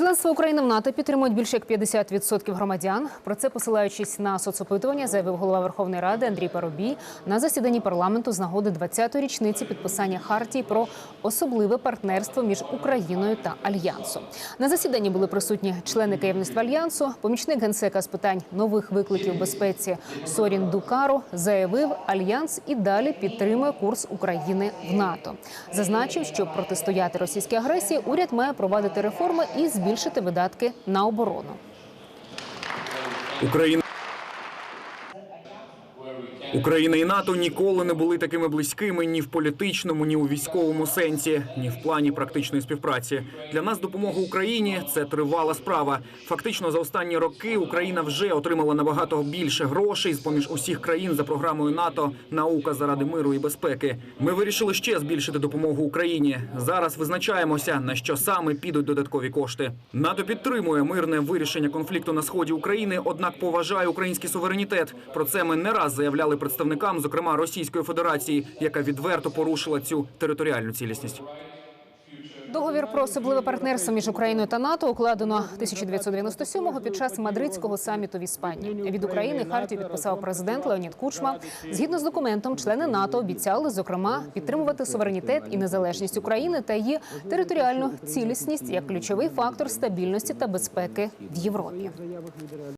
Членство України в НАТО підтримують більше як 50% громадян. Про це посилаючись на соцопитування, заявив голова Верховної Ради Андрій Парубій на засіданні парламенту з нагоди 20-ї річниці підписання хартії про особливе партнерство між Україною та альянсом. На засіданні були присутні члени керівництва альянсу. Помічник генсека з питань нових викликів безпеці Сорін Дукаро заявив, альянс і далі підтримує курс України в НАТО. Зазначив, щоб протистояти російській агресії, уряд має провадити реформи і збільшити видатки на оборону. Україна. Україна і НАТО ніколи не були такими близькими ні в політичному, ні у військовому сенсі, ні в плані практичної співпраці. Для нас допомога Україні це тривала справа. Фактично, за останні роки Україна вже отримала набагато більше грошей з поміж усіх країн за програмою НАТО Наука заради миру і безпеки. Ми вирішили ще збільшити допомогу Україні. Зараз визначаємося на що саме підуть додаткові кошти. НАТО підтримує мирне вирішення конфлікту на сході України, однак поважає український суверенітет. Про це ми не раз заявляли представникам, зокрема Російської Федерації, яка відверто порушила цю територіальну цілісність. Договір про особливе партнерство між Україною та НАТО укладено 1997-го під час мадридського саміту в Іспанії. Від України хартію підписав президент Леонід Кучма. Згідно з документом, члени НАТО обіцяли зокрема підтримувати суверенітет і незалежність України та її територіальну цілісність як ключовий фактор стабільності та безпеки в Європі.